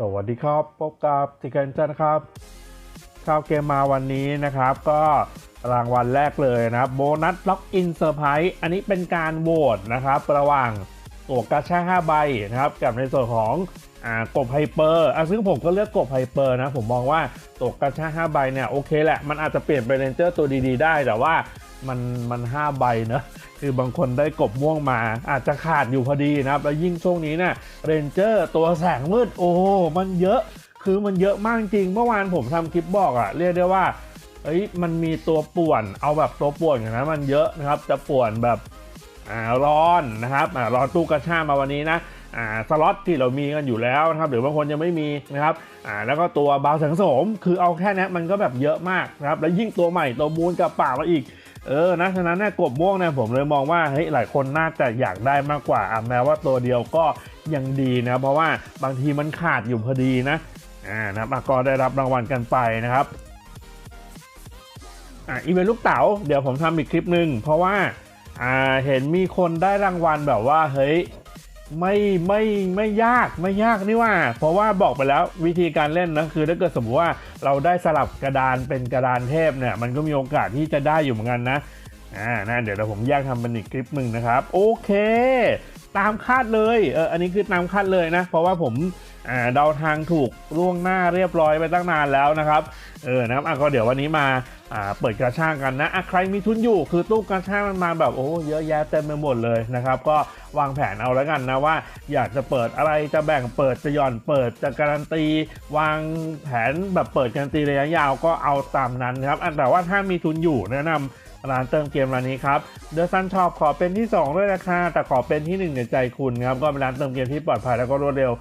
สวัสดีครับ พบกับติกันจันนะครับข้าวเกมมาวันนี้นะครับ ก็รางวัลแรกเลยนะครับ โบนัสล็อกอินเซอร์ไพรส์อันนี้เป็นการโหวตนะครับ ระหว่างตัวกาชา5ใบนะครับ กับในส่วนของอกบไฮเปอร์อะซึ่งผมก็เลือกกบไฮเปอร์นะ ผมมองว่าตัวกาชา5ใบเนี่ยโอเคแหละ มันอาจจะเปลี่ยนเป็นเรนเจอร์ตัวดีๆ ได้แต่ว่ามันมัน5ใบเนอะ คือบางคนได้กบม่วงมาอาจจะขาดอยู่พอดีนะครับ แล้วยิ่งช่วงนี้เนี่ยเรนเจอร์ตัวแสงมืดโอ้มันเยอะคือมันเยอะมากจริง เมื่อวานผมทำคลิปบอกอะเรียกได้ว่าเอ้ยมันมีตัวป่วนเอาแบบตัวป่วนอย่างนั้นมันเยอะนะครับ จะป่วนแบบอ่าร้อนนะครับอ่ารอตู้กระชามาวันนี้นะอ่าสล็อตที่เรามีกันอยู่แล้วนะครับหรือบางคนยังไม่มีนะครับอ่าแล้วก็ตัวบาวแสงสม คือเอาแค่นี้มันก็แบบเยอะมากนะครับแล้วยิ่งตัวใหม่ตัวมูลกับป่ามาอีก เออนะฉะนั้นเนี่ยกบม่วงเนี่ยผมเลยมองว่าเฮ้ยหลายคนน่าจะอยากได้มากกว่าอแม้ว่าตัวเดียวก็ยังดีนะเพราะว่าบางทีมันขาดอยู่พอดีนะอ่านะมาก็ได้รับรางวัลกันไปนะครับอ่าอีเวนต์ลูกเต๋าเดี๋ยวผมทำอีกคลิปหนึ่งเพราะว่าอ่าเห็นมีคนได้รางวัลแบบว่าเฮ้ย ไม่ไม่ไม่ยากไม่ยากนี่ว่า เพราะว่าบอกไปแล้ววิธีการเล่นนะคือถ้าเกิดสมมติว่าเราได้สลับกระดานเป็นกระดานเทพเนี่ยมันก็มีโอกาสที่จะได้อยู่เหมือนกันนะอ่านะเดี๋ยวเราผมแยกทำเป็นอีกคลิปหนึ่งนะครับ โอเค ตามคาดเลยเอออันนี้คือตามคาดเลยนะ เพราะว่าผมอ่าเดาทางถูกล่วงหน้าเรียบร้อยไปตั้งนานแล้วนะครับเออนะครับอะก็เดี๋ยววันนี้มาอ่า เปิดกระชากันนะอะใครมีทุนอยู่คือตู้กระชางมันมาแบบโอ้เยอะแยะเต็มไปหมดเลยนะครับ ก็วางแผนเอาแล้วกันนะว่า อยากจะเปิดอะไรจะแบ่งเปิดจะหย่อนเปิดจะการันตี วางแผนแบบเปิดการันตีระยะยาวก็เอาตามนั้นนะครับอะแต่ว่าถ้ามีทุนอยู่แนะนำร้านเติมเกมร้านนี้ครับเดอะซันช็อปขอเป็นที่ 2 ด้วยราคาแต่ขอเป็นที่ 1 ในใจคุณครับก็เป็นร้านเติมเกมที่ปลอดภัยแล้วก็รวดเร็ว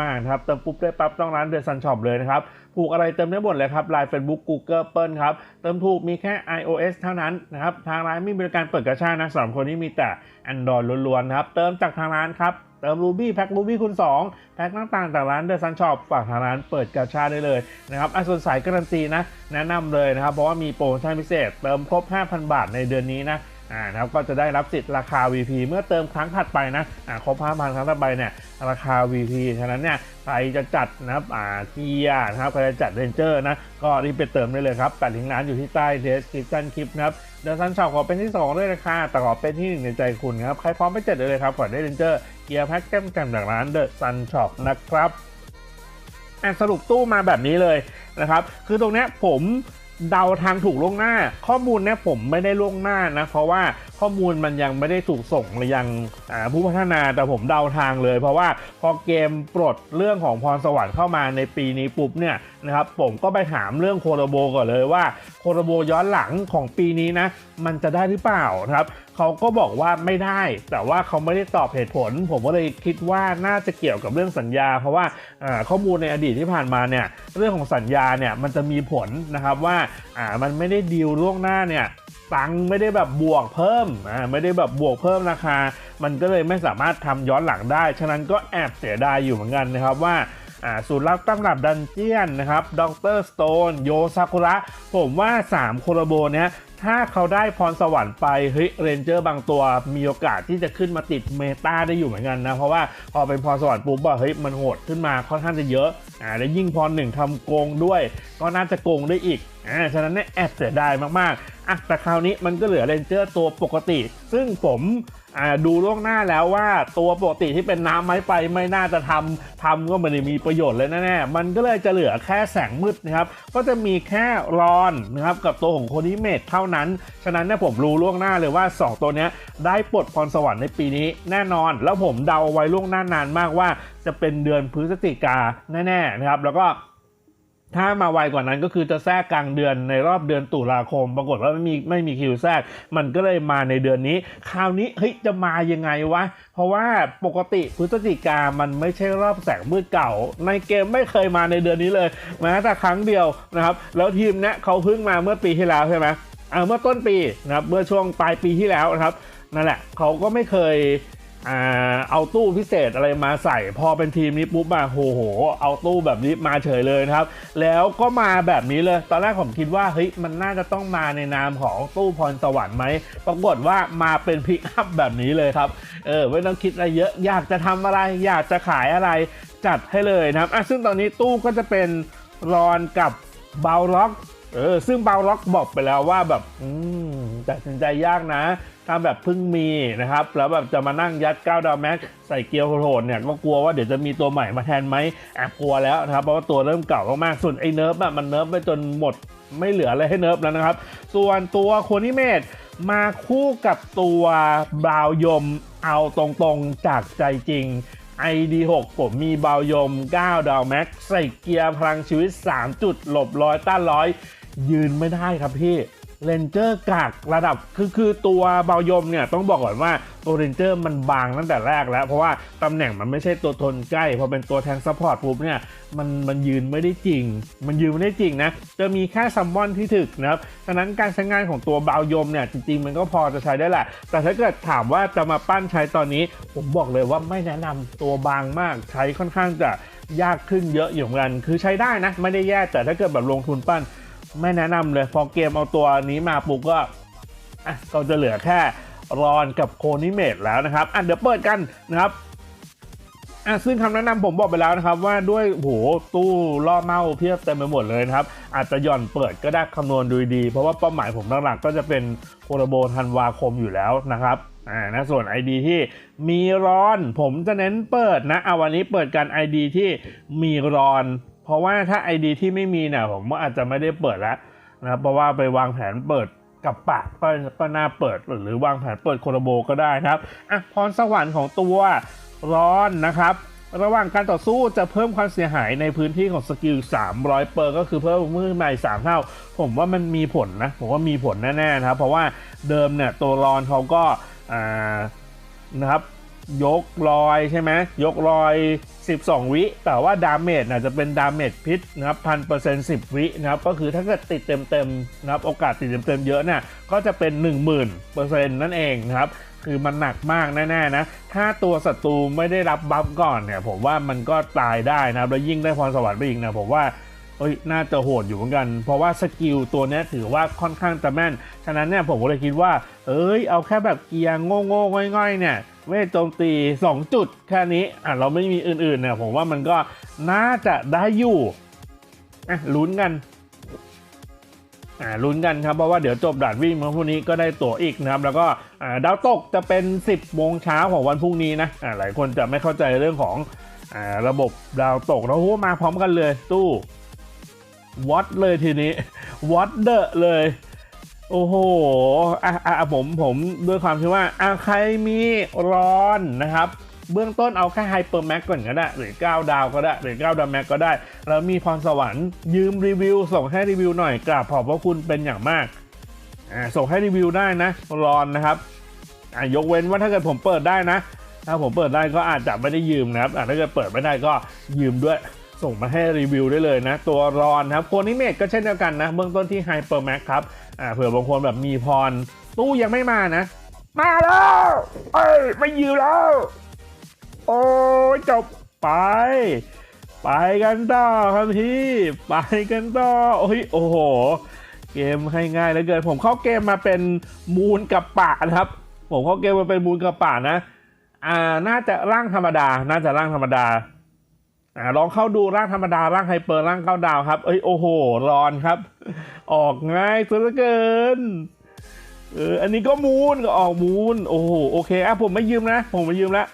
มากๆนะครับ เติมปุ๊บได้ปั๊บต้องร้านเดอะซันช็อปเลยนะครับถูกอะไรเติมได้หมดเลยครับไลน์เฟซบุ๊กกูเกิลเปิลครับ เติมถูกมีแค่ iOS เท่านั้นนะครับ ทางร้านไม่มีบริการเปิดกระชากนะสำหรับคนที่มีแต่ Android ล้วนๆนะครับ เติมจากทางร้านครับเติม Ruby แพ็ค Ruby คูณ2แพ็คต่างๆจากร้าน The Sun Shop ฝากทางร้านเปิดกาชาได้เลยนะครับอะส่วนสายการันตีนะ แนะนำเลยนะครับ เพราะว่ามีโปรโมชั่นพิเศษ เติมครบ 5,000 บาทในเดือนนี้นะ อ่านะครับก็จะได้รับสิทธิ์ราคา VP เมื่อเติมครั้งถัดไปนะอ่าครบ5,000ครั้งถัดไปเนี่ยราคา VP ฉะนั้นเนี่ยใครจะจัดนะครับอ่าเกียร์นะครับใครจะจัดเรนเจอร์นะก็รีบไปเติมได้เลยครับแปดลิงก์ร้านอยู่ที่ใต้เดสคริปชั่นคลิปนะครับเดอะซันช็อปขอเป็นที่ 2 ด้วยราคาแต่ขอเป็นที่1ในใจคุณครับใครพร้อมไปจัดได้เลยครับก่อนได้เรนเจอร์เกียร์แพ็คแก้มกันจากร้านเดอะซันช็อปนะครับอะสรุปตู้มาแบบนี้เลยนะครับ คือตรงเนี้ยผม เดาทางถูกล่วงหน้า ข้อมูลเนี่ยผมไม่ได้ล่วงหน้านะ เพราะว่าข้อมูลมันยังไม่ได้ถูกส่งหรือยังผู้พัฒนาแต่ผมเดาทางเลย เพราะว่าพอเกมปลดเรื่องของพรสวรรค์เข้ามาในปีนี้ปุ๊บเนี่ยนะครับผมก็ไปถามเรื่องโคโรโบก่อนเลยว่าโคโรโบย้อนหลังของปีนี้นะมันจะได้หรือเปล่านะครับ เขาก็บอกว่าไม่ได้ แต่ว่าเขาไม่ได้ตอบเหตุผล ผมก็เลยคิดว่าน่าจะเกี่ยวกับเรื่องสัญญา เพราะว่าข้อมูลในอดีตที่ผ่านมาเนี่ยเรื่องของสัญญาเนี่ยมันจะมีผลนะครับว่าามันไม่ได้ดีลล่วงหน้าเนี่ยตังค์ไม่ได้แบบบวกเพิ่มอ่าไม่ได้แบบบวกเพิ่มราคา มันก็เลยไม่สามารถทำย้อนหลังได้ ฉะนั้นก็แอบเสียดายอยู่เหมือนกันนะครับว่าสูตรลับตำรับดันเจียนนะครับด็อกเตอร์สโตน โยซากุระ ผมว่า 3 โคโรโบเนี้ย ถ้าเขาได้พรสวรรค์ไปเฮ้ยเรนเจอร์บางตัวมีโอกาสที่จะขึ้นมาติดเมตาได้อยู่เหมือนกันนะ เพราะว่าพอเป็นพรสวรรค์ปุ๊บอะเฮ้ยมันโหดขึ้นมาค่อนข้างจะเยอะอ่าแล้วยิ่งพรหนึ่งทำโกงด้วย ก็น่าจะโกงได้อีกอ่าฉะนั้นเนี่ยแอบเสียดายมากๆอะแต่คราวนี้มันก็เหลือเรนเจอร์ตัวปกติ ซึ่งผม ดูล่วงหน้าแล้วว่าตัวปกติที่เป็นน้ำไม้ไปไม่น่าจะทำทำก็ไม่ได้มีประโยชน์เลยแน่ๆมันก็เลยจะเหลือแค่แสงมืดนะครับ ก็จะมีแค่รอนนะครับกับตัวของโคนิเมตเท่านั้น ฉะนั้นเนี่ยผมรู้ล่วงหน้าเลยว่า 2 ตัวนี้ได้ปลดพรสวรรค์ในปีนี้แน่นอน แล้วผมเดาไว้ล่วงหน้านานมากว่าจะเป็นเดือนพฤศจิกาแน่ๆนะครับ แล้วก็ ถ้ามาไวกว่านั้นก็คือจะแทรกกลางเดือนในรอบเดือนตุลาคม ปรากฏว่าไม่มีไม่มีคิวแทรก มันก็เลยมาในเดือนนี้ คราวนี้เฮ้ยจะมายังไงวะ เพราะว่าปกติพฤศจิกามันไม่ใช่รอบแสงมืดเก่า ในเกมไม่เคยมาในเดือนนี้เลยแม้แต่ครั้งเดียวนะครับ แล้วทีมเนี้ยเขาเพิ่งมาเมื่อปีที่แล้วใช่ไหมอ่าเมื่อต้นปีนะครับเมื่อช่วงปลายปีที่แล้วนะครับนั่นแหละเขาก็ไม่เคย เอาตู้พิเศษอะไรมาใส่ พอเป็นทีมนี้ปุ๊บมาโหโห เอาตู้แบบนี้มาเฉยเลยนะครับ แล้วก็มาแบบนี้เลย ตอนแรกผมคิดว่าเฮ้ยมันน่าจะต้องมาในนามของตู้พรสวรรค์ไหมปรากฏว่ามาเป็นพิกอัพแบบนี้เลยครับเออไม่ต้องคิดอะไรเยอะอยากจะทำอะไร อยากจะขายอะไรจัดให้เลยนะครับอะซึ่งตอนนี้ตู้ก็จะเป็นรอนกับเบาล็อก เออซึ่งเบาล็อกบอกไปแล้วว่าแบบอืมตัดสินใจยากนะถ้าแบบเพิ่งมีนะครับ แล้วแบบจะมานั่งยัด9ดาวแม็กใส่เกียร์โหดเนี่ยก็กลัวว่าเดี๋ยวจะมีตัวใหม่มาแทนไหมแอบกลัวแล้วนะครับเพราะว่าตัวเริ่มเก่ามากๆส่วนไอ้เนิร์ฟอะมันเนิร์ฟไปจนหมดไม่เหลืออะไรให้เนิร์ฟแล้วนะครับ ส่วนตัวโคนิเมตมาคู่กับตัวบราวยมเอาตรงๆจากใจจริง ID6 ผมมีเบายม 9 ดาวแม็กใส่เกียร์พลังชีวิต 3 จุด หลบร้อยต้านร้อย ยืนไม่ได้ครับพี่เรนเจอร์กากระดับคือคือตัวเบายมเนี่ยต้องบอกก่อนว่าตัวเรนเจอร์มันบางตั้งแต่แรกแล้ว เพราะว่าตำแหน่งมันไม่ใช่ตัวทนใกล้พอเป็นตัวแทงซัพพอร์ตปุ๊บเนี่ยมันมันยืนไม่ได้จริง มันยืนไม่ได้จริงนะ จะมีแค่ซัมมอนที่ถึกนะครับฉะนั้นการใช้งานของตัวเบายมเนี่ยจริง ๆ มันก็พอจะใช้ได้แหละ แต่ถ้าเกิดถามว่าจะมาปั้นใช้ตอนนี้ ผมบอกเลยว่าไม่แนะนำตัวบางมากใช้ค่อนข้างจะยากขึ้นเยอะอยู่เหมือนกันคือใช้ได้นะไม่ได้แย่แต่ถ้าเกิดแบบลงทุนปั้น ไม่แนะนำเลย พอเกมเอาตัวนี้มาปุ๊บก็อะก็จะเหลือแค่รอนกับโคนิเมตแล้วนะครับอะเดี๋ยวเปิดกันนะครับอะซึ่งคำแนะนำผมบอกไปแล้วนะครับ ว่าด้วยโหตู้ล่อเมาเพียบเต็มไปหมดเลยนะครับ อาจจะหย่อนเปิดก็ได้คำนวณดูดี เพราะว่าเป้าหมายผมหลักๆก็จะเป็นโคโรโบธันวาคมอยู่แล้วนะครับอ่านะส่วน ID ที่มีรอน ผมจะเน้นเปิดนะเอาวันนี้เปิดกัน ID ที่มีรอน เพราะว่าถ้า ID ที่ไม่มีเนี่ยผมว่าอาจจะไม่ได้เปิดแล้วนะครับเพราะว่าไปวางแผนเปิดกับปากก็ก็น่าเปิดหรือวางแผนเปิดโคโรโบก็ได้นะครับอะพรสวรรค์ของตัวร้อนนะครับ ระหว่างการต่อสู้จะเพิ่มความเสียหายในพื้นที่ของสกิล 300 เปอร์ก็คือเพิ่มมือใหม่3เท่า ผมว่ามันมีผลนะ ผมว่ามีผลแน่ๆนะครับ เพราะว่าเดิมเนี่ยตัวรอนเขาก็อ่านะครับ ยกรอยใช่ไหมยกรอย 12 วิ แต่ว่าดาเมจน่ะจะเป็นดาเมจพิษนะครับพันเปอร์เซ็นต์สิบวินะครับก็คือถ้าเกิดติดเต็มๆนะครับโอกาสติดเต็มๆเยอะเนี่ยก็จะเป็น 10,000เปอร์เซ็นต์นั่นเองนะครับคือมันหนักมากแน่ๆนะ ถ้าตัวศัตรูไม่ได้รับบัฟก่อนเนี่ยผมว่ามันก็ตายได้นะครับแล้วยิ่งได้พรสวรรค์ไปอีกนะผมว่า เอ้ยน่าจะโหดอยู่เหมือนกัน เพราะว่าสกิลตัวนี้ถือว่าค่อนข้างจะแม่น ฉะนั้นเนี่ยผมก็เลยคิดว่า เอ้ย เอาแค่แบบเกียร์โง่โง่ๆง่อยๆเนี่ยเวทโจมตี 2 จุดแค่นี้อะเราไม่มีอื่นๆเนี่ยผมว่ามันก็น่าจะได้อยู่อะลุ้นกันอ่าลุ้นกันครับเพราะว่าเดี๋ยวจบด่านวิ่งมาพรุ่งนี้ก็ได้ตั๋วอีกนะครับ แล้วก็อ่าดาวตกจะเป็น 10โมงเช้าของวันพรุ่งนี้นะอ่าหลายคนจะไม่เข้าใจเรื่องของอ่าระบบดาวตกแล้วโหมาพร้อมกันเลยตู้ วัดเลยทีนี้วัดเดอะเลย โอ้โหอะอะผมผมด้วยความที่ว่าอะใครมีร้อนนะครับเบื้องต้นเอาแค่ไฮเปอร์แม็กก่อนก็ได้ หรือ 9 ดาวก็ได้ หรือ 9 ดาวแม็กก็ได้ แล้วมีพรสวรรค์ยืมรีวิว ส่งให้รีวิวหน่อยกราบขอบพระคุณเป็นอย่างมากอ่าส่งให้รีวิวได้นะรอนนะครับอ่ายกเว้นว่าถ้าเกิดผมเปิดได้นะ ถ้าผมเปิดได้ก็อาจจะไม่ได้ยืมนะครับอ่าถ้าเกิดเปิดไม่ได้ก็ยืมด้วย ส่งมาให้รีวิวได้เลยนะ ตัวรอนครับโคนิเมกก็เช่นเดียวกันนะ เบื้องต้นที่ไฮเปอร์แม็กครับอ่าเผื่อบางคนแบบมีพร ตู้ยังไม่มานะ มาแล้วเอ้ยไม่ยืมแล้ว โอ้จบไป ไปกันต่อครับพี่ ไปกันต่อโอ้ยโอ้โห เกมให้ง่ายเหลือเกินผมเข้าเกมมาเป็นมูลกับป่านะครับ ผมเข้าเกมมาเป็นมูลกับป่านะ อ่าน่าจะร่างธรรมดา น่าจะร่างธรรมดา อ่าลองเข้าดูร่างธรรมดาร่างไฮเปอร์ร่างเก้าดาวครับ เอ้ยโอ้โหร้อนครับ ออกง่ายซะเหลือเกินเอออันนี้ก็มูลก็ออกมูลโอ้โหโอเคอะผมไม่ยืมนะ ผมไม่ยืมแล้ว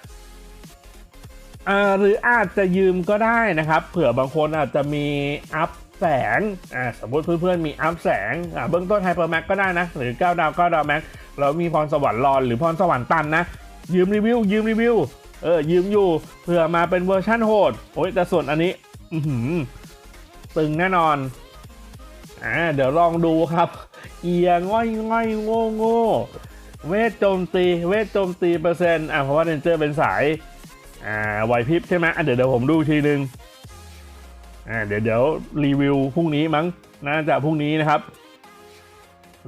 อ่าหรืออาจจะยืมก็ได้นะครับ เผื่อบางคนอาจจะมีอัพแสงอ่าสมมติเพื่อนๆมีอัพแสงอ่าเบื้องต้นไฮเปอร์แม็กก็ได้นะ หรือ9ดาว9ดาวแม็กแล้วมีพรสวรรค์รอนหรือพรสวรรค์ตันนะ ยืมรีวิวยืมรีวิว เออยืมอยู่เผื่อมาเป็นเวอร์ชั่นโหดโอ้ยแต่ส่วนอันนี้อืตึงแน่นอนอ่าเดี๋ยวลองดูครับ เอียง่อยง่อยโง่โง่เวทโจมตี เวทโจมตีเปอร์เซ็นต์อ่าเพราะว่าเรนเจอร์เป็นสายอ่าไหวพริบใช่ไหมอะเดี๋ยวเดี๋ยวผมดูทีนึงอ่าเดี๋ยวเดี๋ยวรีวิวพรุ่งนี้มั้งน่าจะพรุ่งนี้นะครับ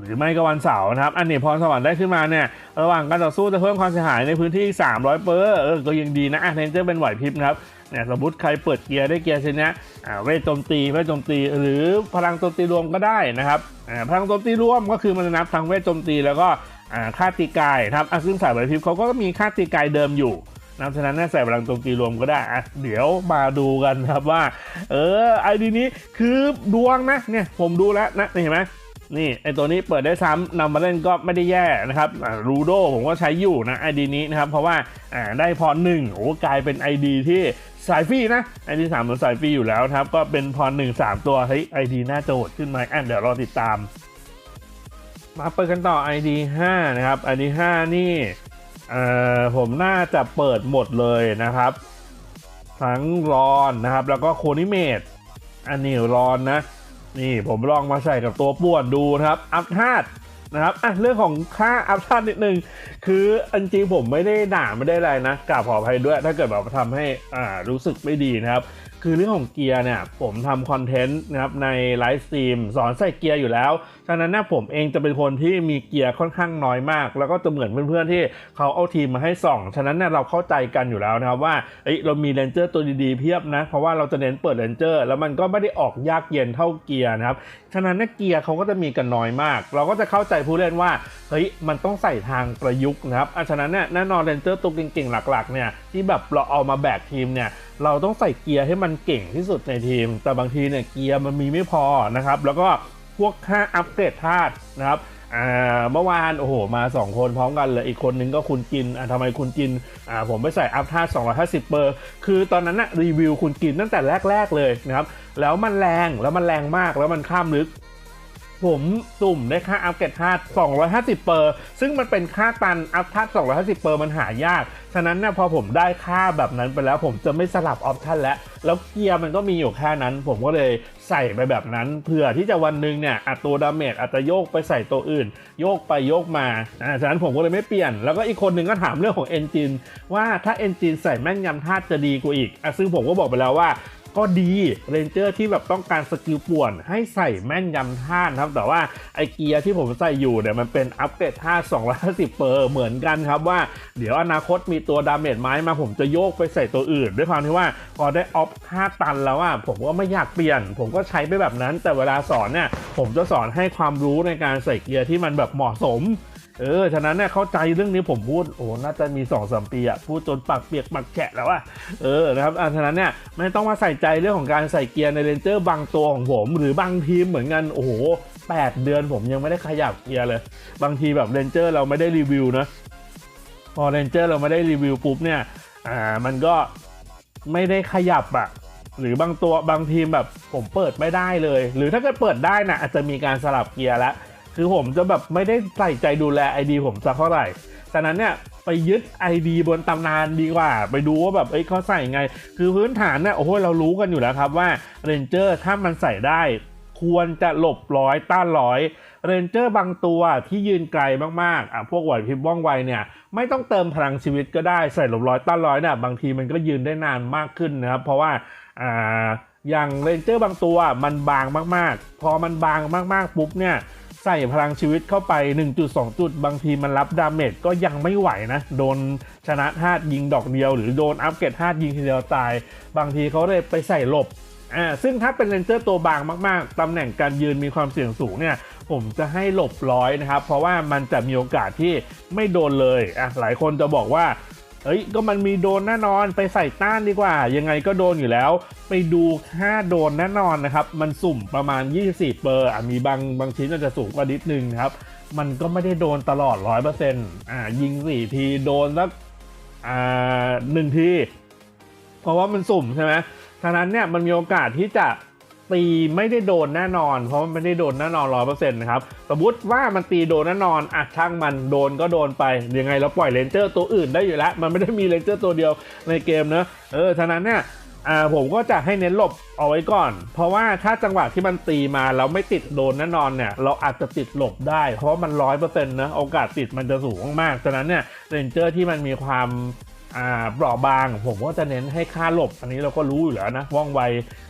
หรือไม่ก็วันเสาร์นะครับ อันนี้พรสวรรค์ได้ขึ้นมาเนี่ยระหว่างการต่อสู้จะเพิ่มความเสียหายในพื้นที่ 300 เปอร์เออก็ยังดีนะเรนเจอร์เป็นไหวพริบนะครับเนี่ยสมมติใครเปิดเกียร์ได้เกียร์ชนะอ่าเวทโจมตีเวทโจมตี หรือพลังโจมตีรวมก็ได้นะครับพลังโจมตีรวมก็คือมันจะนับทั้งเวทโจมตีแล้วก็ค่าตีกายครับอะซึ่งสายไหวพริบเขาก็มีค่าตีกายเดิมอยู่นะฉะนั้นใส่พลังโจมตีรวมก็ได้อะเดี๋ยวมาดูกันครับว่า เออไอดีนี้คือดวงนะเนี่ยผมดูแล้วนะเห็นไหม นี่ไอตัวนี้เปิดได้ซ้ำนำมาเล่นก็ไม่ได้แย่นะครับรูโดผมก็ใช้อยู่นะไอดีนี้นะครับ เพราะว่าได้พรหนึ่งโอ้กลายเป็นไอดีที่สายฟรีนะไอดีสามมันสายฟรีอยู่แล้วครับ ก็เป็นพรหนึ่งสามตัวเฮ้ยไอดีน่าจะโหดขึ้นไหมอะเดี๋ยวรอติดตาม มาเปิดกันต่อ ID 5นะครับ ID 5นี่เอ่อผมน่าจะเปิดหมดเลยนะครับ ทั้งรอนนะครับ แล้วก็โคนิเมตอันนี้รอนนะ นี่ผมลองมาใส่กับตัวป่วนดูนะครับ อัพฮาต นะครับอะเรื่องของค่าอัพธาตุนิดนึง คืออันจริงผมไม่ได้ด่าไม่ได้อะไรนะกราบขออภัยด้วย ถ้าเกิดแบบทำให้อ่ารู้สึกไม่ดีนะครับ คือเรื่องของเกียร์เนี่ยผมทำคอนเทนต์นะครับในไลฟ์สตรีมสอนใส่เกียร์อยู่แล้ว ฉะนั้นเนี่ยผมเองจะเป็นคนที่มีเกียร์ค่อนข้างน้อยมาก แล้วก็จะเหมือนเพื่อนๆที่เขาเอาทีมมาให้ส่อง ฉะนั้นเนี่ยเราเข้าใจกันอยู่แล้วนะครับว่าเอ้ยเรามีเลนเจอร์ตัวดีๆเพียบนะ เพราะว่าเราจะเน้นเปิดเลนเจอร์แล้วมันก็ไม่ได้ออกยากเย็นเท่าเกียร์นะครับ ฉะนั้นเนี่ยเกียร์เขาก็จะมีกันน้อยมาก เราก็จะเข้าใจผู้เล่นว่าเฮ้ยมันต้องใส่ทางประยุกต์นะครับอะฉะนั้นเนี่ยแน่นอนเลนเจอร์ตัวเก่งๆหลักๆเนี่ยที่แบบเราเอามาแบกทีมเนี่ยเราต้องใส่เกียร์ให้มันเก่งที่สุดในทีม แต่บางทีเนี่ยเกียร์มันมีไม่พอนะครับแล้วก็พวกค่าอัปเกรดธาตุนะครับเมื่อวานโอ้โหมา 2 คนพร้อมกันเลยอีกคนนึงก็คุณกินทำไมคุณกินผมไปใส่อัพธาตุ250 เปอร์ คือตอนนั้นนะรีวิวคุณกินตั้งแต่แรก ๆเลยนะครับ แล้วมันแรงแล้วมันแรงมากแล้วมันข้ามลึก ผมสุ่มได้ค่าอัพเกรดธาตุ250 เปอร์ ซึ่งมันเป็นค่าตันอัพธาตุ250 เปอร์มันหายาก ฉะนั้นเนี่ยพอผมได้ค่าแบบนั้นไปแล้วผมจะไม่สลับออปชันแล้ว แล้วเกียร์มันก็มีอยู่แค่นั้น ผมก็เลยใส่ไปแบบนั้น เผื่อที่จะวันหนึ่งเนี่ยอัตตัวดาเมจอาจจะโยกไปใส่ตัวอื่น โยกไปโยกมาอ่าฉะนั้นผมก็เลยไม่เปลี่ยน แล้วก็อีกคนหนึ่งก็ถามเรื่องของเอนจินว่าถ้าเอนจินใส่แม่นยำธาตุจะดีกว่าอีกอะซึ่งผมก็บอกไปแล้วว่า ก็ดีเรนเจอร์ที่แบบต้องการสกิลป่วนให้ใส่แม่นยำท่านครับ แต่ว่าไอเกียร์ที่ผมใส่อยู่เนี่ยมันเป็นอัปเกรดท่า250เปอร์เหมือนกันครับว่าเดี๋ยวอนาคตมีตัวดาเมจไม้มาผมจะโยกไปใส่ตัวอื่น ด้วยความที่ว่าพอได้ออฟท่าตันแล้วอะผมก็ไม่อยากเปลี่ยน ผมก็ใช้ไปแบบนั้น แต่เวลาสอนเนี่ยผมจะสอนให้ความรู้ในการใส่เกียร์ที่มันแบบเหมาะสม เออ ฉะนั้นเนี่ยเข้าใจเรื่องนี้ผมพูดโอ้น่าจะมี2อสมปีอะพูดจนปากเปียกปากแฉะแล้วอะเออนะครับอะฉะนั้นเนี่ยไม่ต้องมาใส่ใจเรื่องของการใส่เกียร์ในเรนเจอร์บางตัวของผม หรือบางทีมเหมือนกันโอ้โห8 เดือนผมยังไม่ได้ขยับเกียร์เลย บางทีแบบเรนเจอร์เราไม่ได้รีวิวนะพอเรนเจอร์เราไม่ได้รีวิวปุ๊บเนี่ยอ่ามันก็ไม่ได้ขยับอะหรือบางตัวบางทีมแบบผมเปิดไม่ได้เลย หรือถ้าเกิดเปิดได้นะอาจจะมีการสลับเกียร์แล้ว คือผมจะแบบไม่ได้ใส่ใจดูแล ID ผมสักเท่าไหร่ฉะนั้นเนี่ยไปยึด ID บนตำนานดีกว่า ไปดูว่าแบบเอ้ยเขาใส่ไง คือพื้นฐานเนี่ยโอ้โหเรารู้กันอยู่แล้วครับว่าเรนเจอร์ถ้ามันใส่ได้ควรจะหลบร้อยต้านร้อยเรนเจอร์บางตัวที่ยืนไกลมากๆอะพวกไหวพริบว่องไวเนี่ย ไม่ต้องเติมพลังชีวิตก็ได้ใส่หลบร้อยต้านร้อยเนี่ยบางทีมันก็ยืนได้นานมากขึ้นนะครับ เพราะว่าอ่าอย่างเรนเจอร์บางตัวมันบางมากๆ พอมันบางมากๆปุ๊บเนี่ย ใส่พลังชีวิตเข้าไป 1.2 จุด บางทีมันรับดาเมจก็ยังไม่ไหวนะ โดนชนะธาตุยิงดอกเดียว หรือโดนอัปเกรดธาตุยิงทีเดียวตาย บางทีเขาเลยไปใส่หลบอ่าซึ่งถ้าเป็นเรนเจอร์ตัวบางมาก ๆ ตำแหน่งการยืนมีความเสี่ยงสูงเนี่ยผมจะให้หลบร้อยนะครับ เพราะว่ามันจะมีโอกาสที่ไม่โดนเลยอะหลายคนจะบอกว่า เอ้ยก็มันมีโดนแน่นอนไปใส่ต้านดีกว่า ยังไงก็โดนอยู่แล้ว ไปดูค่าโดนแน่นอนนะครับ มันสุ่มประมาณ 24 เปอร์อะมีบางบางชิ้นอาจจะสูงกว่านิดนึงนะครับ มันก็ไม่ได้โดนตลอด 100%อ่ายิง 4 ทีโดนสักอ่าหนึ่งที เพราะว่ามันสุ่มใช่ไหมฉะนั้นเนี่ยมันมีโอกาสที่จะ ตีไม่ได้โดนแน่นอน เพราะมันไม่ได้โดนแน่นอนร้อยเปอร์เซ็นต์นะครับสมมติว่ามันตีโดนแน่นอนอะช่างมันโดนก็โดนไปยังไงเราปล่อยเลนเจอร์ตัวอื่นได้อยู่แล้ว มันไม่ได้มีเลนเจอร์ตัวเดียวในเกมเนอะเออฉะนั้นเนี่ยอ่าผมก็จะให้เน้นหลบเอาไว้ก่อน เพราะว่าถ้าจังหวะที่มันตีมาแล้วไม่ติดโดนแน่นอนเนี่ย เราอาจจะติดหลบได้ เพราะมันร้อยเปอร์เซ็นต์นะโอกาสติดมันจะสูงมากฉะนั้นเนี่ยเรนเจอร์ที่มันมีความ อ่าเปราะบางผมก็จะเน้นให้ค่าหลบ อันนี้เราก็รู้อยู่แล้วนะว่องไว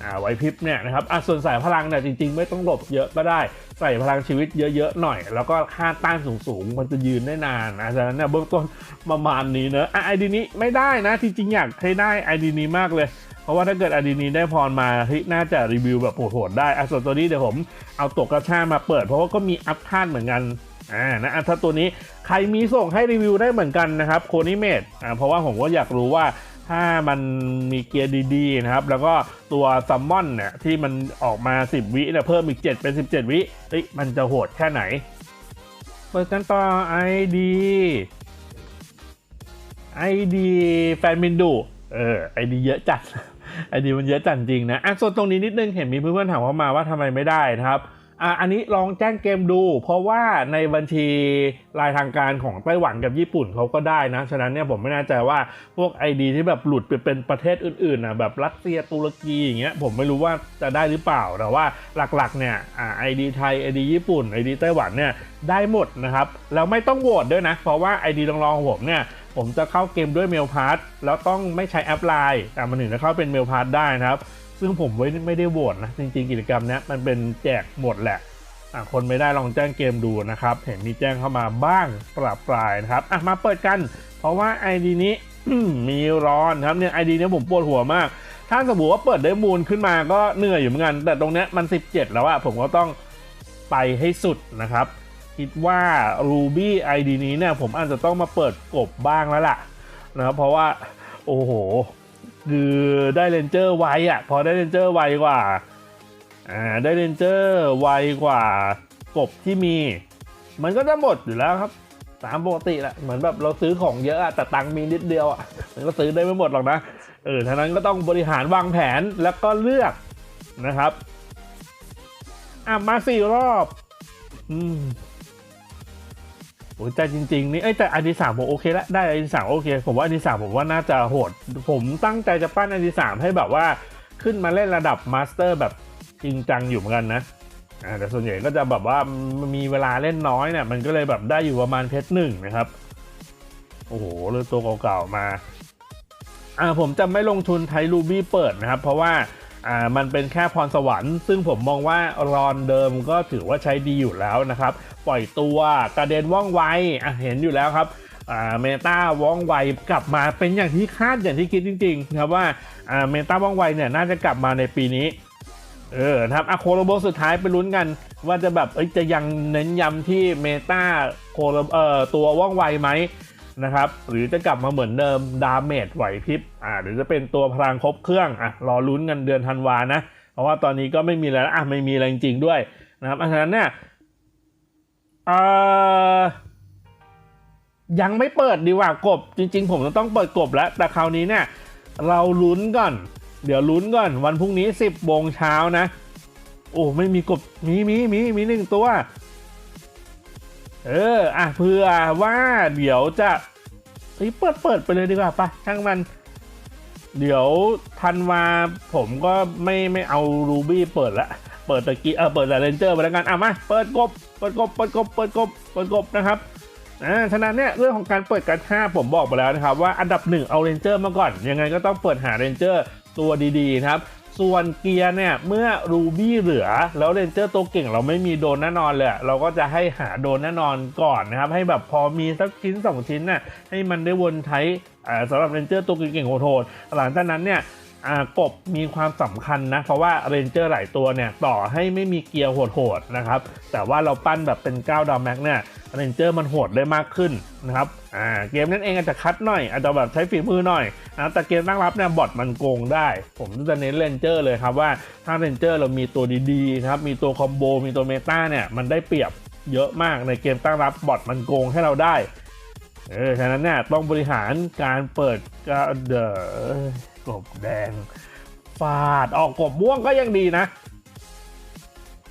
อ่าไวพริบเนี่ยนะครับอะส่วนสายพลังเนี่ยจริง ๆ ไม่ต้องหลบเยอะก็ได้ใส่พลังชีวิตเยอะๆหน่อย แล้วก็ค่าต้านสูงๆ มันจะยืนได้นานนะฉะนั้นเนี่ยเบื้องต้นประมาณนี้เนอะไอดีนี้ไม่ได้นะจริงๆอยากให้ได้ไอดีนี้มากเลยเพราะว่าถ้าเกิดอดีนี้ได้พรมาเฮ้ยน่าจะรีวิวแบบโหดๆได้อะส่วนตัวนี้เดี๋ยวผมเอาตัวกระชากมาเปิด เพราะว่าก็มีอัพท่านเหมือนกัน อ่านะอะถ้าตัวนี้ใครมีส่งให้รีวิวได้เหมือนกันนะครับโคนิเมดอ่าเพราะว่าผมก็อยากรู้ว่าถ้ามันมีเกียร์ดีๆนะครับ แล้วก็ตัวซัมมอนเนี่ยที่มันออกมา 10 วิเนี่ยเพิ่มอีก 7 เป็น 17 วิเอ้ยมันจะโหดแค่ไหน เปิดกันต่อ ID ID แฟนมินดูเออ ID เยอะจัด ID มันเยอะจัดจริงนะอะส่วนตรงนี้นิดนึงเห็นมีเพื่อนๆถามเข้ามาว่าทำไมไม่ได้นะครับ อะอันนี้ลองแจ้งเกมดู เพราะว่าในบัญชีรายทางการของไต้หวันกับญี่ปุ่นเขาก็ได้นะ ฉะนั้นเนี่ยผมไม่แน่ใจว่าพวก ID ที่แบบหลุดไปเป็นประเทศอื่นๆนะแบบรัสเซียตุรกีอย่างเงี้ยผมไม่รู้ว่าจะได้หรือเปล่า แต่ว่าหลักๆเนี่ยอ่า ID ไทย ID ญี่ปุ่น ID ไต้หวันเนี่ยได้หมดนะครับแล้วไม่ต้องโหวตด้วยนะ เพราะว่า ID รองๆของผมเนี่ยผมจะเข้าเกมด้วยเมลพาสแล้วต้องไม่ใช้แอปไลน์แต่มันถึงจะเข้าเป็นเมลพาสได้นะครับ ซึ่งผมไว้ไม่ได้โหวตนะ จริงๆ กิจกรรมนี้มันเป็นแจกหมดแหละคนไม่ได้ลองแจ้งเกมดูนะครับ เห็นมีแจ้งเข้ามาบ้างปรับปลายนะครับอะมาเปิดกัน เพราะว่า ID นี้มีร้อนครับเนี่ย ID เนี้ผมปวดหัวมาก ถ้าสมมติว่าเปิดได้มูลขึ้นมาก็เหนื่อยอยู่เหมือนกัน แต่ตรงนี้มัน 17 แล้วอะผมก็ต้องไปให้สุดนะครับ คิดว่า Ruby ID นี้เนี่ยผมอาจจะต้องมาเปิดกบบ้างแล้วล่ะนะครับเพราะว่าโอ้โห คือได้เรนเจอร์ไวอะ พอได้เรนเจอร์ไวกว่าอ่าได้เรนเจอร์ไวกว่ากบที่มี มันก็จะหมดอยู่แล้วครับตามปกติแหละเหมือนแบบเราซื้อของเยอะอะแต่ตังมีนิดเดียวอะมันก็ซื้อได้ไม่หมดหรอกนะเออท่านั้นก็ต้องบริหารวางแผนแล้วก็เลือกนะครับอะมาสี่รอบ อืม โอ้ยแต่จริงๆนี่เอ้แต่อันที่สามผมโอเคแล้วได้อันที่สามโอเค ผมว่าอันที่สามผมว่าน่าจะโหด ผมตั้งใจจะปั้นอันที่สามให้แบบว่าขึ้นมาเล่นระดับมาสเตอร์แบบจริงจังอยู่เหมือนกันนะแต่ส่วนใหญ่ก็จะแบบว่ามีเวลาเล่นน้อยเนี่ยมันก็เลยแบบได้อยู่ประมาณเพชรหนึ่งนะครับ โอ้โหเลือกตัวเก่าๆมาอ่าผมจะไม่ลงทุนไทรูบี้เปิดนะครับ เพราะว่า อ่ามันเป็นแค่พรสวรรค์ ซึ่งผมมองว่ารอนเดิมก็ถือว่าใช้ดีอยู่แล้วนะครับ ปล่อยตัวกระเด็นว่องไวอะเห็นอยู่แล้วครับอ่าเมตาว่องไวกลับมาเป็นอย่างที่คาดอย่างที่คิดจริงๆครับว่าอ่าเมตาว่องไวเนี่ยน่าจะกลับมาในปีนี้เออครับอะโคโรโบสุดท้ายไปลุ้นกัน ว่าจะแบบเอ้ยจะยังเน้นย้ำที่เมตาโคโรเอ่อตัวว่องไวไหม นะครับ หรือจะกลับมาเหมือนเดิมดาเมจไหวพริบอ่าหรือจะเป็นตัวพลังครบเครื่องอะรอลุ้นกันเดือนธันวานะ เพราะว่าตอนนี้ก็ไม่มีอะไรแล้วอะไม่มีอะไรจริง ๆ ด้วยนะครับอันนั้นเนี่ยเออยังไม่เปิดดีกว่ากบ จริง ๆ ผมจะต้องเปิดกบแล้ว แต่คราวนี้เนี่ย เราลุ้นก่อน เดี๋ยวลุ้นก่อน วันพรุ่งนี้ 10โมงเช้านะ โอ้ไม่มีกบมีมีมีมีหนึ่งตัว เอออะเผื่อว่าเดี๋ยวจะเฮ้ยเปิดเปิดไปเลยดีกว่าปะช่างมัน เดี๋ยวทันวาผมก็ไม่ไม่เอารูบี้เปิดละเปิดตะกี้เออเปิดแต่เรนเจอร์ไปแล้วกันอะมาเปิดกบเปิดกบเปิดกบเปิดกบเปิดกบนะครับอ่าฉะนั้นเนี่ยเรื่องของการเปิดการห้าผมบอกไปแล้วนะครับว่าอันดับหนึ่งเอาเรนเจอร์มาก่อน ยังไงก็ต้องเปิดหาเรนเจอร์ตัวดีๆนะครับ ส่วนเกียร์เนี่ย เมื่อรูบี้เหลือ แล้วเรนเจอร์ตัวเก่งเราไม่มีโดนแน่นอนเลย เราก็จะให้หาโดนแน่นอนก่อนนะครับ ให้แบบพอมีสักชิ้นสองชิ้นน่ะให้มันได้วนใช้สำหรับเรนเจอร์ตัวเก่งๆโหดๆหลังจากนั้นเนี่ย กบมีความสำคัญนะ เพราะว่าเรนเจอร์หลายตัวเนี่ย ต่อให้ไม่มีเกียร์โหดๆนะครับ แต่ว่าเราปั้นแบบเป็น9ดาวแม็กเนี่ยเรนเจอร์มันโหดได้มากขึ้นนะครับอ่าเกมนั้นเองอาจจะคัดหน่อย อาจจะแบบใช้ฝีมือหน่อยนะแต่เกมตั้งรับเนี่ยบอทมันโกงได้ ผมจะเน้นเรนเจอร์เลยครับว่าถ้าเรนเจอร์เรามีตัวดีๆนะครับมีตัวคอมโบมีตัวเมตาเนี่ยมันได้เปรียบเยอะมากในเกมตั้งรับบอทมันโกงให้เราได้เออฉะนั้นเนี่ยต้องบริหารการเปิดกระเดอ กบแดงฟาดออกกบม่วงก็ยังดีนะ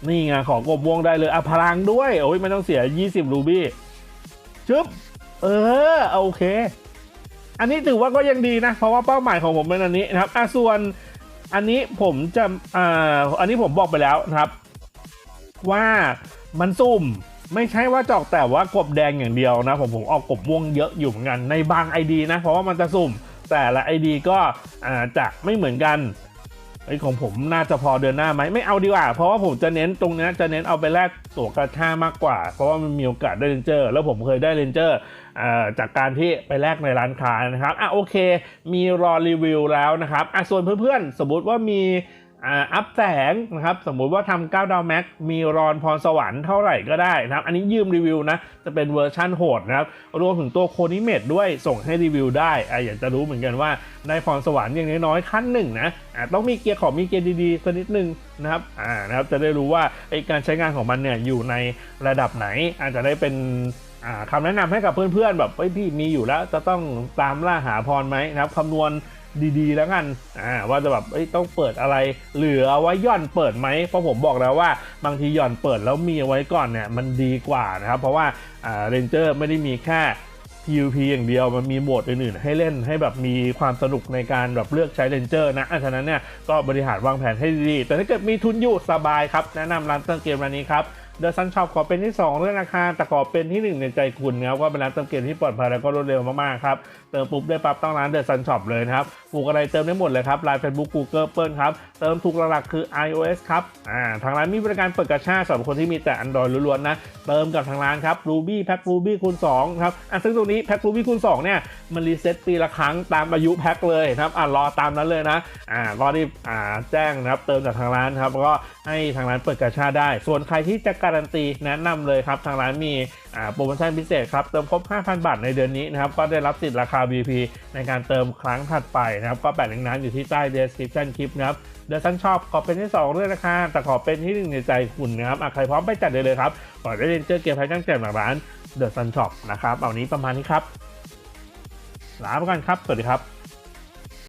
นี่ไงของกบม่วงได้เลยอะพลังด้วยโอ้ยไม่ต้องเสีย 20 รูบี้ชึบเออโอเค อันนี้ถือว่าก็ยังดีนะ เพราะว่าเป้าหมายของผมเป็นอันนี้นะครับอะส่วนอันนี้ผมจะอ่าอันนี้ผมบอกไปแล้วนะครับ ว่ามันซุ่มไม่ใช่ว่าจอกแต่ว่ากบแดงอย่างเดียวนะ ผมผมออกกบม่วงเยอะอยู่เหมือนกันในบาง ID นะ เพราะว่ามันจะสุ่ม แต่ละ ID ก็อาจะไม่เหมือนกันไอของผมน่าจะพอเดือนหน้าไหมไม่เอาดีกว่าเพราะว่าผมจะเน้นตรงนี้จะเน้นเอาไปแลกตั๋วกระชามากกว่า เพราะว่ามันมีโอกาสได้เลนเจอร์ แล้วผมเคยได้เลนเจอร์จากการที่ไปแลกในร้านค้านะครับอะโอเค มีรอรีวิวแล้วนะครับอะส่วนเพื่อนๆ สมมติว่ามี อ่าอัพแสงนะครับสมมุติว่าทำ9ดาวแม็กมีรอนพรสวรรค์เท่าไหร่ก็ได้นะครับ อันนี้ยืมรีวิวนะ จะเป็นเวอร์ชั่นโหดนะครับ รวมถึงตัวโคนิเมตด้วยส่งให้รีวิวได้อ่าอยากจะรู้เหมือนกันว่าได้พรสวรรค์อย่างน้อยๆขั้นหนึ่งนะอ่าต้องมีเกียร์ของมีเกียร์ดีๆสักนิดนึงนะครับอ่านะครับจะได้รู้ว่าไอการใช้งานของมันเนี่ยอยู่ในระดับไหน อาจจะได้เป็นอ่าคำแนะนำให้กับเพื่อนๆแบบพี่มีอยู่แล้วจะต้องตามล่าหาพรไหมนะครับคำนวณ ดีๆ แล้วกันอ่าว่าจะแบบต้องเปิดอะไรเหลือเอาไว้ย่อนเปิดไหมเพราะผมบอกแล้วว่าบางทีย่อนเปิดแล้วมีเอาไว้ก่อนเนี่ยมันดีกว่านะครับ เพราะว่าอ่าเรนเจอร์ไม่ได้มีแค่ PVP อย่างเดียวมันมีโหมดอื่นๆ ให้เล่นให้แบบมีความสนุกในการแบบเลือกใช้เรนเจอร์นะอะฉะนั้นเนี่ยก็บริหารวางแผนให้ดีๆแต่ถ้าเกิดมีทุนอยู่สบายครับ แนะนำร้านเติมเกมร้านนี้ครับเดอะซันช็อปขอเป็นที่ 2 เรื่องราคาแต่ขอเป็นที่ 1 ในใจคุณนะครับก็เป็นร้านเติมเกมที่ปลอดภัยแล้วก็รวดเร็วมากๆครับ ติมปุ๊บได้ปั๊บต้องร้านเดอะซันช็อปเลยนะครับปลูกอะไรเติมได้หมดเลยครับไลน์เฟซบุ๊กกูเกิลเปิลครับ เติมถูกหลักๆคือ iOS ครับอ่าทางร้านมีบริการเปิดกระชาสำหรับคนที่มีแต่ Android ล้วนๆนะ เติมกับทางร้านครับ Ruby แพ็ค Ruby คูณ2ครับอะซึ่งตรงนี้แพ็ค Ruby คูณ2เนี่ยมันรีเซ็ตปีละครั้งตามอายุแพ็คเลยนะครับอ่ารอตามนั้นเลยนะอ่าก็รีบอ่าแจ้งนะครับเติมจากทางร้านครับแล้วก็ให้ทางร้านเปิดกระชาได้ ส่วนใครที่จะการันตีแนะนำเลยครับทางร้านมี โปรโมชั่นพิเศษครับ เติมครบ 5,000 บาทในเดือนนี้นะครับ ก็ได้รับสิทธิ์ราคา VP ในการเติมครั้งถัดไปนะครับ ก็แปะลิงก์นั้นอยู่ที่ใต้ description คลิปนะครับเดี๋ยวฉันชอบขอเป็นที่2เรื่องราคาแต่ขอเป็นที่หนึ่งในใจคุณนะครับใครพร้อมไปจัดได้เลยครับก่อนได้เรียนเจอเกมไพ่จ้งแจกหลังร้าน The Sun Shop นะครับเอานี้ประมาณนี้ครับลาไปก่อนครับ สวัสดีครับ